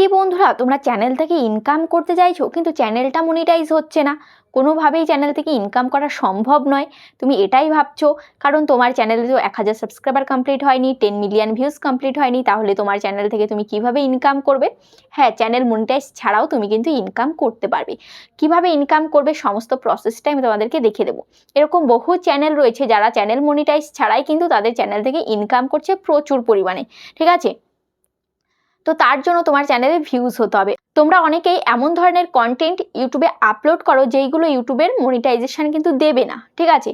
কি বন্ধুরা, তোমরা চ্যানেল থেকে ইনকাম করতে চাইছো, কিন্তু চ্যানেলটা মনিটাইজ হচ্ছে না। কোনোভাবেই চ্যানেল থেকে ইনকাম করা সম্ভব নয়। তুমি এটাই ভাবছ, কারণ তোমার চ্যানেলে তো এক হাজার সাবস্ক্রাইবার কমপ্লিট হয়নি টেন মিলিয়ন ভিউজ কমপ্লিট হয়নি, তাহলে তোমার চ্যানেল থেকে তুমি কীভাবে ইনকাম করবে? হ্যাঁ চ্যানেল মনিটাইজ ছাড়াও তুমি কিন্তু ইনকাম করতে পারবে। কীভাবে ইনকাম করবে, সমস্ত প্রসেসটা আমি তোমাদেরকে দেখে দেবো। এরকম বহু চ্যানেল রয়েছে, যারা চ্যানেল মনিটাইজ ছাড়াই কিন্তু তাদের চ্যানেল থেকে ইনকাম করছে প্রচুর পরিমাণে। ঠিক আছে? তো তার জন্য তোমার চ্যানেলে ভিউজ হতে হবে। তোমরা অনেকেই এমন ধরনের কন্টেন্ট ইউটিউবে আপলোড করো যেইগুলো ইউটিউবের মনিটাইজেশন কিন্তু দেবে না, ঠিক আছে?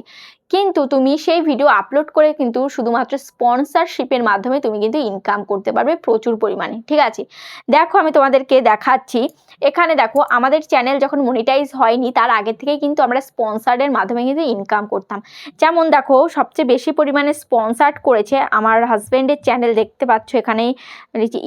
কিন্তু তুমি সেই ভিডিও আপলোড করে কিন্তু শুধুমাত্র স্পন্সারশিপের মাধ্যমে তুমি কিন্তু ইনকাম করতে পারবে প্রচুর পরিমাণে, ঠিক আছে? দেখো আমি তোমাদেরকে দেখাচ্ছি এখানে দেখো, আমাদের চ্যানেল যখন মনিটাইজ হয়নি, তার আগে থেকে কিন্তু আমরা স্পন্সারের মাধ্যমে কিন্তু ইনকাম করতাম। যেমন দেখো, সবচেয়ে বেশি পরিমাণে স্পন্সার্ড করেছে আমার হাজব্যান্ডের চ্যানেল দেখতে পাচ্ছ এখানে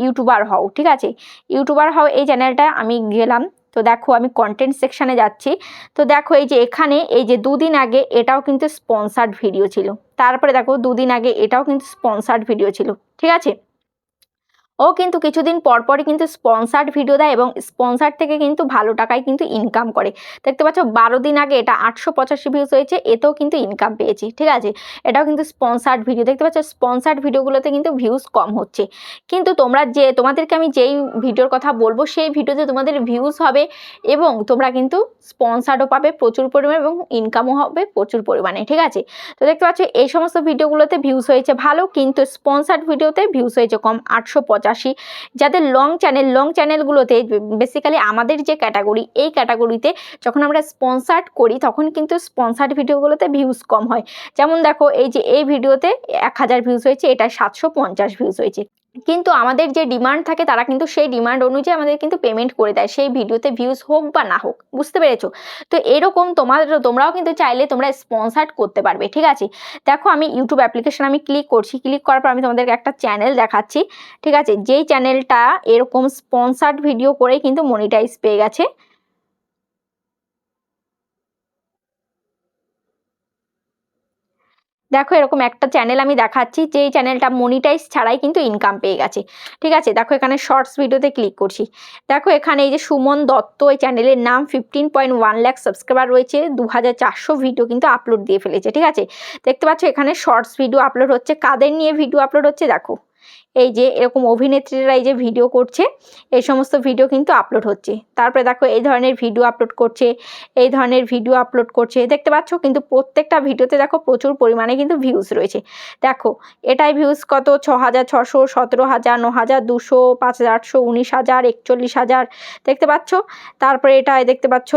ইউটিউবার হও, ঠিক আছে? ইউটিউবার হও এই চ্যানেলটা আমি গেলাম। তো দেখো, আমি কন্টেন্ট সেকশানে যাচ্ছি। তো দেখো, এই যে এখানে, এই যে দুদিন আগে এটাও কিন্তু স্পন্সার্ড ভিডিও ছিল। তারপরে দেখো, দুদিন আগে এটাও কিন্তু স্পন্সার্ড ভিডিও ছিল, ঠিক আছে? ও কিন্তু কিছুদিন পরপরই কিন্তু স্পন্সার্ড ভিডিও দেয় এবং স্পন্সার থেকে কিন্তু ভালো টাকায় কিন্তু ইনকাম করে। দেখতে পাচ্ছ, বারো দিন আগে এটা আটশো পঁচাশি ভিউজ হয়েছে, এতেও কিন্তু ইনকাম পেয়েছি, ঠিক আছে? এটাও কিন্তু স্পন্সার্ড ভিডিও দেখতে পাচ্ছ স্পন্সার্ড ভিডিওগুলোতে কিন্তু ভিউজ কম হচ্ছে। কিন্তু তোমরা যে, তোমাদেরকে আমি যেই ভিডিওর কথা বলব, সেই ভিডিওতে তোমাদের ভিউজ হবে এবং তোমরা কিন্তু স্পন্সার্ডও পাবে প্রচুর পরিমাণে এবং ইনকামও হবে প্রচুর পরিমাণে, ঠিক আছে? তো দেখতে পাচ্ছ, এই সমস্ত ভিডিওগুলোতে ভিউজ হয়েছে ভালো, কিন্তু স্পন্সার্ড ভিডিওতে ভিউজ হয়েছে কম, আটশো পঁচাশি। যাদের লং চ্যানেল লং চ্যানেলগুলোতে বেসিক্যালি আমাদের যে ক্যাটাগরি এই ক্যাটাগরিতে যখন আমরা স্পন্সার্ড করি, তখন কিন্তু স্পন্সার্ড ভিডিওগুলোতে ভিউজ কম হয়। যেমন দেখো, এই যে এই ভিডিওতে এক হাজার ভিউজ হয়েছে, এটা সাতশো পঞ্চাশ ভিউজ হয়েছে। কিন্তু আমাদের যে ডিমান্ড থাকে, তারা কিন্তু সেই ডিমান্ড অনুযায়ী আমাদের কিন্তু পেমেন্ট করে দেয়, সেই ভিডিওতে ভিউজ হোক বা না হোক, বুঝতে পেরেছ? তো এরকম তোমাদের, তোমরাও কিন্তু চাইলে তোমরা স্পন্সার্ড করতে পারবে, ঠিক আছে? দেখো আমি ইউটিউব অ্যাপ্লিকেশন আমি ক্লিক করছি ক্লিক করার পর আমি তোমাদেরকে একটা চ্যানেল দেখাচ্ছি, ঠিক আছে? যেই চ্যানেলটা এরকম স্পন্সার্ড ভিডিও করে কিন্তু মনিটাইজ পেয়ে গেছে দেখো এরকম একটা চ্যানেল আমি দেখাচ্ছি, যেই চ্যানেলটা মনিটাইজ ছাড়াই কিন্তু ইনকাম পেয়ে গেছে। ঠিক আছে? দেখো এখানে শর্টস ভিডিওতে ক্লিক করছি। দেখো এখানে এই যে সুমন দত্ত, এই চ্যানেলের নাম fifteen point one lakh subscriber রয়েছে দু হাজার চারশো ভিডিও কিন্তু আপলোড দিয়ে ফেলেছে। ঠিক আছে? দেখতে পাচ্ছ এখানে শর্টস ভিডিও আপলোড হচ্ছে। কাদের নিয়ে ভিডিও আপলোড হচ্ছে? দেখো। এই যে এরকম অভিনেত্রীরা এই যে ভিডিও করছে, এই সমস্ত ভিডিও কিন্তু আপলোড হচ্ছে। তারপরে দেখো এই ধরনের ভিডিও আপলোড করছে, এই ধরনের ভিডিও আপলোড করছে। দেখতে পাচ্ছ কিন্তু প্রত্যেকটা ভিডিওতে দেখো প্রচুর পরিমাণে কিন্তু ভিউজ রয়েছে। দেখো, এটাই ভিউজ কত? ছ হাজার ছশো, সতেরো হাজার ন হাজার দুশো, পাঁচ হাজার আটশো, উনিশ হাজার, একচল্লিশ হাজার। দেখতে পাচ্ছ? তারপরে এটাই দেখতে পাচ্ছ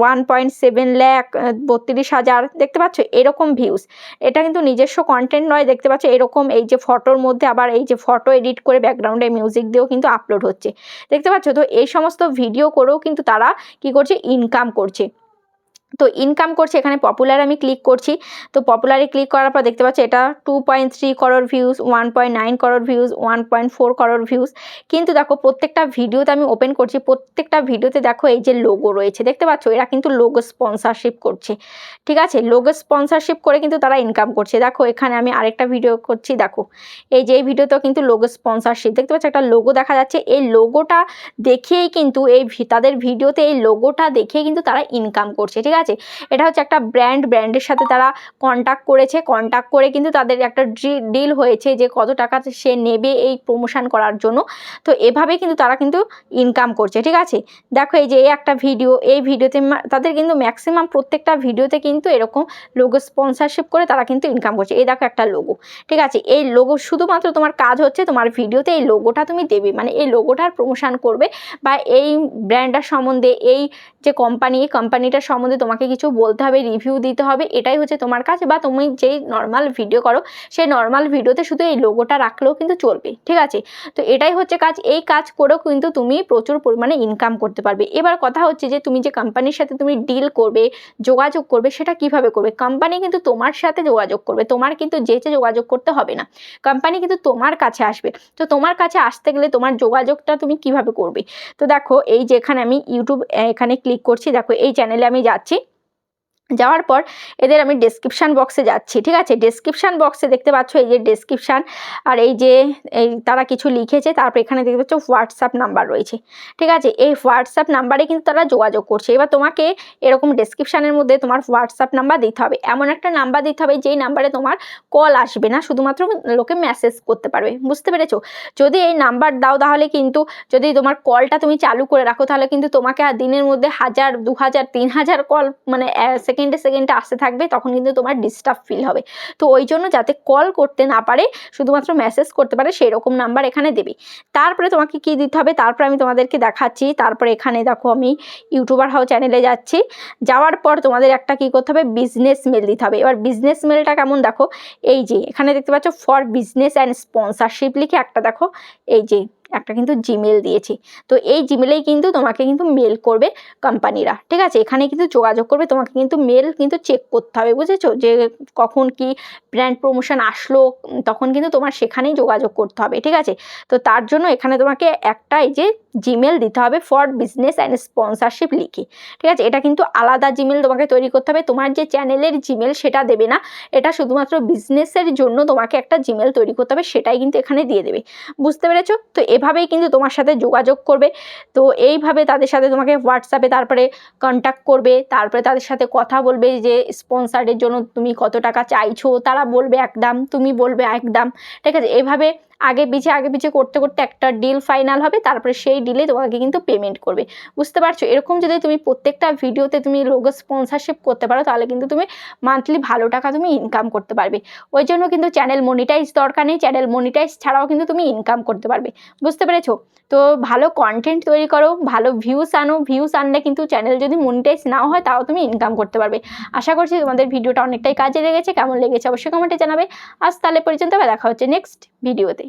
ওয়ান পয়েন্ট সেভেন ল্যাক বত্রিশ হাজার। দেখতে পাচ্ছ? এরকম ভিউজ এটা কিন্তু নিজস্ব কন্টেন্ট নয়। দেখতে পাচ্ছ? এরকম এই যে ফটোর মধ্যে আবার এই যে ফটো এডিট করে ব্যাকগ্রাউন্ডে মিউজিক দিয়েও কিন্তু আপলোড হচ্ছে। দেখতে পাচ্ছ? তো এই সমস্ত ভিডিও করেও কিন্তু তারা কি করছে? ইনকাম করছে। তো ইনকাম করছে, এখানে পপুলার আমি ক্লিক করছি। তো পপুলারে ক্লিক করার পর দেখতে পাচ্ছি, এটা two point three crore views one point nine crore views one point four crore views কিন্তু দেখো, প্রত্যেকটা ভিডিওতে আমি ওপেন করছি, প্রত্যেকটা ভিডিওতে দেখো এই যে লোগো রয়েছে। দেখতে পাচ্ছ, এরা কিন্তু লোগো স্পন্সারশিপ করছে। ঠিক আছে? লোগো স্পন্সারশিপ করে কিন্তু তারা ইনকাম করছে। দেখো, এখানে আমি আরেকটা ভিডিও করছি, দেখো। এই যে এই ভিডিওতেও কিন্তু লোগো স্পন্সারশিপ দেখতে পাচ্ছ, একটা লোগো দেখা যাচ্ছে। এই লোগোটা দেখেই কিন্তু এই তাদের ভিডিওতে এই লোগোটা দেখেই কিন্তু তারা ইনকাম করছে। ঠিক আছে? এটা হচ্ছে একটা ব্র্যান্ড ব্র্যান্ডের সাথে তারা কন্ট্যাক্ট করেছে। কন্ট্যাক্ট করে কিন্তু তাদের একটা ডিল হয়েছে যে কত টাকা সে নেবে এই প্রমোশন করার জন্য। তো এভাবে কিন্তু তারা কিন্তু ইনকাম করছে, ঠিক আছে? দেখো এই যে এই একটা ভিডিও এই ভিডিওতে তাদের কিন্তু ম্যাক্সিমাম প্রত্যেকটা ভিডিওতে কিন্তু এরকম লোগো স্পন্সারশিপ করে তারা কিন্তু ইনকাম করছে। এই দেখো একটা লোগো ঠিক আছে? এই লোগো শুধুমাত্র তোমার কাজ হচ্ছে তোমার ভিডিওতে এই লোগোটা তুমি দেবে। মানে এই লোগোটার প্রমোশন করবে বা এই ব্র্যান্ডটার সম্বন্ধে, এই যে কোম্পানি এই কোম্পানিটার সম্বন্ধে তোমাকে কিছু বলতে হবে রিভিউ দিতে হবে, এটাই হচ্ছে তোমার কাজ বা তুমি যেই নর্মাল ভিডিও করো, সেই নর্মাল ভিডিওতে শুধু এই লোগোটা রাখলেও কিন্তু চলবে, ঠিক আছে? তো এটাই হচ্ছে কাজ, এই কাজ করেও কিন্তু তুমি প্রচুর পরিমাণে ইনকাম করতে পারবে। এবার কথা হচ্ছে যে তুমি যে কোম্পানির সাথে তুমি ডিল করবে, যোগাযোগ করবে, সেটা কীভাবে করবে? কোম্পানি কিন্তু তোমার সাথে যোগাযোগ করবে, তোমার কিন্তু যেচে যোগাযোগ করতে হবে না। কোম্পানি কিন্তু তোমার কাছে আসবে, তো তোমার কাছে আসতে গেলে তোমার যোগাযোগটা তুমি কীভাবে করবে? তো দেখো, এই যে এখানে আমি ইউটিউব এখানে ক্লিক করছি, দেখো, এই চ্যানেলে আমি যাচ্ছি যাওয়ার পর এদের আমি ডেসক্রিপশান বক্সে যাচ্ছি, ঠিক আছে? ডেসক্রিপশান বক্সে দেখতে পাচ্ছ এই যে ডেসক্রিপশান আর এই যে, এই তারা কিছু লিখেছে, তারপর এখানে দেখতে পাচ্ছ হোয়াটসঅ্যাপ নাম্বার রয়েছে, ঠিক আছে? এই হোয়াটসঅ্যাপ নাম্বারে কিন্তু তারা যোগাযোগ করছে। এবার তোমাকে এরকম ডেসক্রিপশানের মধ্যে তোমার হোয়াটসঅ্যাপ নাম্বার দিতে হবে। এমন একটা নাম্বার দিতে হবে যেই নাম্বারে তোমার কল আসবে না, শুধুমাত্র লোকে মেসেজ করতে পারবে, বুঝতে পেরেছ? যদি এই নাম্বার দাও তাহলে কিন্তু যদি তোমার কলটা তুমি চালু করে রাখো, তাহলে কিন্তু তোমাকে আর দিনের মধ্যে হাজার দু হাজার তিন হাজার কল মানে সেকেন্ডে সেকেন্ডে সেকেন্ডে আসতে থাকবে, তখন কিন্তু তোমার ডিস্টার্ব ফিল হবে। তো ওই জন্য যাতে কল করতে না পারে, শুধুমাত্র মেসেজ করতে পারে সেই রকম নাম্বার এখানে দেবে। তারপরে তোমাকে কি দিতে হবে? তারপরে আমি তোমাদেরকে দেখাচ্ছি। তারপরে এখানে দেখো আমি ইউটিউবার হাও চ্যানেলে যাচ্ছি। যাওয়ার পর তোমাদের একটা কি করতে হবে? বিজনেস মেল দিতে হবে। এবার বিজনেস মেলটা কেমন দেখো? এই যে, এখানে দেখতে পাচ্ছ ফর বিজনেস অ্যান্ড স্পন্সারশিপ লিখে একটা দেখো। এই যে একটা কিন্তু জিমেল দিয়েছি। তো এই জিমেলেই কিন্তু তোমাকে কিন্তু মেল করবে কোম্পানিরা ঠিক আছে? এখানে কিন্তু যোগাযোগ করবে, তোমাকে কিন্তু মেল কিন্তু চেক করতে হবে, বুঝেছ? যে কখন কি ব্র্যান্ড প্রমোশন আসলো, তখন কিন্তু তোমার সেখানেই যোগাযোগ করতে হবে, ঠিক আছে? তো তার জন্য এখানে তোমাকে একটাই যে জিমেল দিতে হবে ফর বিজনেস অ্যান্ড স্পন্সারশিপ লিখে। ঠিক আছে? এটা কিন্তু আলাদা জিমেল তোমাকে তৈরি করতে হবে। তোমার যে চ্যানেলের জিমেল সেটা দেবে না। এটা শুধুমাত্র বিজনেসের জন্য তোমাকে একটা জিমেল তৈরি করতে হবে, সেটাই কিন্তু এখানে দিয়ে দেবে। বুঝতে পেরেছ? তো এভাবেই কিন্তু তোমার সাথে যোগাযোগ করবে। তো এইভাবে তাদের সাথে তোমাকে হোয়াটসঅ্যাপে তারপরে কন্ট্যাক্ট করবে। তারপরে তাদের সাথে কথা বলবে যে স্পন্সারের জন্য তুমি কত টাকা চাইছো? তারা বলবে একদম, তুমি বলবে একদম। ঠিক আছে? এভাবে আগে পিছে আগে পিছে করতে করতে একটা ডিল ফাইনাল হবে, তারপরে সেই ডিলে তোমাকে কিন্তু পেমেন্ট করবে। বুঝতে পারছ? এরকম যদি তুমি প্রত্যেকটা ভিডিওতে তুমি লোগো স্পন্সারশিপ করতে পারো, তাহলে কিন্তু তুমি মান্থলি ভালো টাকা তুমি ইনকাম করতে পারবে। ওই জন্য কিন্তু চ্যানেল মনিটাইজ দরকার নেই চ্যানেল মনিটাইজ ছাড়াও কিন্তু তুমি ইনকাম করতে পারবে। বুঝতে পেরেছ? তো ভালো কন্টেন্ট তৈরি করো, ভালো ভিউস আনো ভিউস আনলে কিন্তু চ্যানেল যদি মনিটাইজ নাও হয়, তাও তুমি ইনকাম করতে পারবে। আশা করছি তোমাদের ভিডিওটা অনেকটাই কাজে লেগেছে। কেমন লেগেছে অবশ্যই কমেন্টে জানাবে। আজ তাহলে পর্যন্ত দেখা হচ্ছে নেক্সট ভিডিওতে